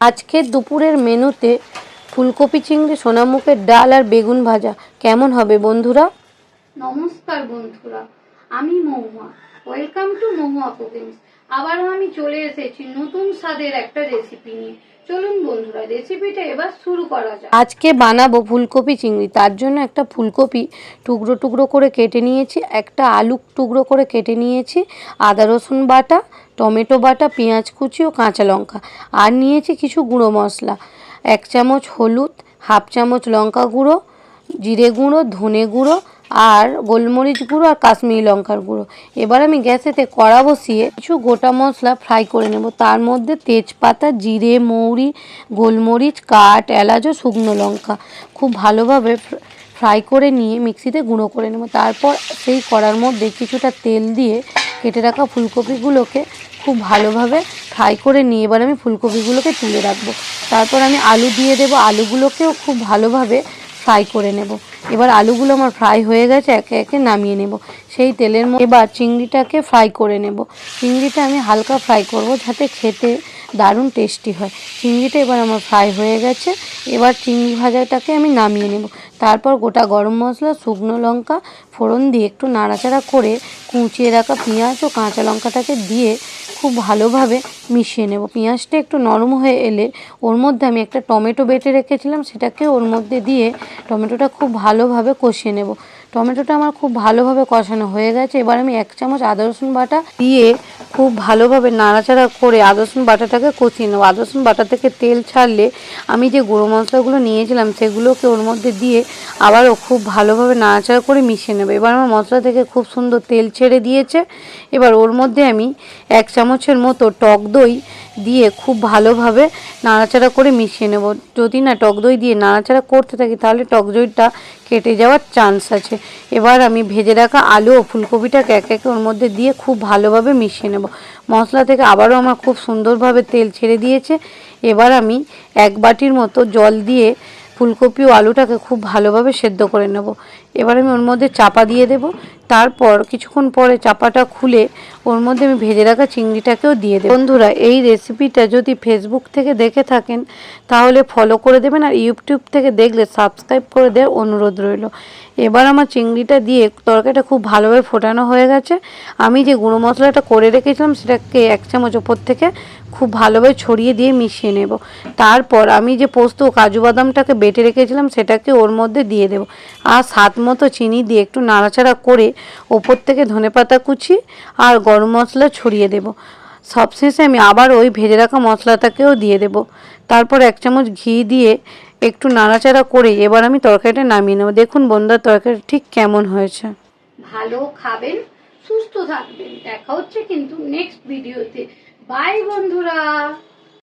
আজকের দুপুরের মেনুতে ফুলকপি, চিংড়ি, সোনামুখের ডাল আর বেগুন ভাজা। কেমন হবে বন্ধুরা? নমস্কার বন্ধুরা, আমি Mahua. Welcome to Mahua cookings. আবারও আমি চলে এসেছি নতুন স্বাদের একটা রেসিপি নিয়ে। চলুন বন্ধুরা রেসিপিটা এবার শুরু করা যাক। আজকে বানাবো ফুলকপি চিংড়ি। তার জন্য একটা ফুলকপি টুকরো টুকরো করে কেটে নিয়েছি, একটা আলু টুকরো করে কেটে নিয়েছি, আদা রসুন বাটা, টমেটো বাটা, পেঁয়াজ কুচি ও কাঁচা লঙ্কা, আর নিয়েছি কিছু গুঁড়ো মশলা। এক চামচ হলুদ, হাফ চামচ লঙ্কা গুঁড়ো, জিরে গুঁড়ো, ধনে গুঁড়ো আর গোলমরিচ গুঁড়ো আর কাশ্মীরি লঙ্কার গুঁড়ো। এবার আমি গ্যাসেতে কড়া বসিয়ে কিছু গোটা মশলা ফ্রাই করে নেব। তার মধ্যে তেজপাতা, জিরে, মৌরি, গোলমরিচ, কাঠ, এলাচ ও শুকনো লঙ্কা খুব ভালোভাবে ফ্রাই করে নিয়ে মিক্সিতে গুঁড়ো করে নেব। তারপর সেই কড়ার মধ্যে কিছুটা তেল দিয়ে কেটে রাখা ফুলকপিগুলোকে খুব ভালোভাবে ফ্রাই করে নিয়ে এবার আমি ফুলকপিগুলোকে তুলে রাখব। তারপর আমি আলু দিয়ে দেবো। আলুগুলোকেও খুব ভালোভাবে ফ্রাই করে নেব। এবার আলুগুলো আমার ফ্রাই হয়ে গেছে, একে একে নামিয়ে নেব। সেই তেলের মধ্যে এবার চিংড়িটাকে ফ্রাই করে নেব। চিংড়িটা আমি হালকা ফ্রাই করব যাতে খেতে দারুণ টেস্টি হয়। চিংড়িটা এবার আমার ফ্রাই হয়ে গেছে। এবার চিংড়ি ভাজাটাকে আমি নামিয়ে নেব। তারপর গোটা গরম মশলা, শুকনো লঙ্কা, ফোড়ন দিয়ে একটু নাড়াচাড়া করে কুচিয়ে রাখা পেঁয়াজ ও কাঁচা লঙ্কাটাকে দিয়ে খুব ভালোভাবে মিশিয়ে নেব। পেঁয়াজটা একটু নরম হয়ে এলে ওর মধ্যে আমি একটা টমেটো বেটে রেখেছিলাম, সেটাকে ওর মধ্যে দিয়ে টমেটোটা খুব ভালোভাবে কষিয়ে নেব। টমেটোটা আমার খুব ভালোভাবে কষানো হয়ে গেছে। এবার আমি এক চামচ আদা রসুন বাটা দিয়ে খুব ভালোভাবে নাড়াচাড়া করে আদা বাটাটাকে কষিয়ে নেব। আদা বাটা থেকে তেল ছাড়লে আমি যে গুঁড়ো মশলাগুলো নিয়েছিলাম সেগুলোকে ওর মধ্যে দিয়ে আবারও খুব ভালোভাবে নাড়াচাড়া করে মিশিয়ে নেব। এবার আমার মশলা থেকে খুব সুন্দর তেল ছেড়ে দিয়েছে। এবার ওর মধ্যে আমি এক চামচের মতো টক দই দিয়ে খুব ভালোভাবে নাড়াচাড়া করে মিশিয়ে নেব। যদি না টক দই দিয়ে নাড়াচাড়া করতে থাকি, তাহলে টক দইটা কেটে যাওয়ার চান্স আছে। এবার আমি ভেজে রাখা আলু ও ফুলকপিটাকে এক একে ওর মধ্যে দিয়ে খুব ভালোভাবে মিশিয়ে নেব। মশলা থেকে আবারও আমার খুব সুন্দরভাবে তেল ছেড়ে দিয়েছে। এবার আমি এক বাটির মতো জল দিয়ে ফুলকপি ও আলুটাকে খুব ভালোভাবে সেদ্ধ করে নেব। এবার আমি ওর মধ্যে চাপা দিয়ে দেব। তারপর কিছুক্ষণ পরে চাপাটা খুলে ওর মধ্যে আমি ভেজে রাখা চিংড়িটাকেও দিয়ে দেব। বন্ধুরা, এই রেসিপিটা যদি ফেসবুক থেকে দেখে থাকেন, তাহলে ফলো করে দেবেন আর ইউটিউব থেকে দেখলে সাবস্ক্রাইব করে দেওয়ার অনুরোধ রইল। এবার আমার চিংড়িটা দিয়ে তরকারিটা খুব ভালোভাবে ফোটানো হয়ে গেছে। আমি যে গুঁড়ো মশলাটা করে রেখেছিলাম, সেটাকে এক চামচ ওপর থেকে খুব ভালোভাবে ছড়িয়ে দিয়ে মিশিয়ে নেব। তারপর আমি যে পোস্ত কাজু বাদামটাকে বেটে রেখেছিলাম, সেটাকে ওর মধ্যে দিয়ে দেব। আর স্বাদ মতো চিনি দিয়ে একটু নাড়াচাড়া করে ওপর থেকে ধনেপাতা কুচি আর গরম মশলা ছড়িয়ে দেব। সবশেষে আমি আবার ওই ভেজে রাখা মশলাটাকেও দিয়ে দেব। তারপর এক চামচ ঘি দিয়ে একটু নাড়াচাড়া করে এবার আমি তরকারিটা নামিয়ে নেব। দেখুন বন্ধার তরকারি ঠিক কেমন হয়েছে। ভালো খাবেন, সুস্থ থাকবেন। দেখা হচ্ছে কিন্তু নেক্সট ভিডিওতে বাই বন্ধুরা।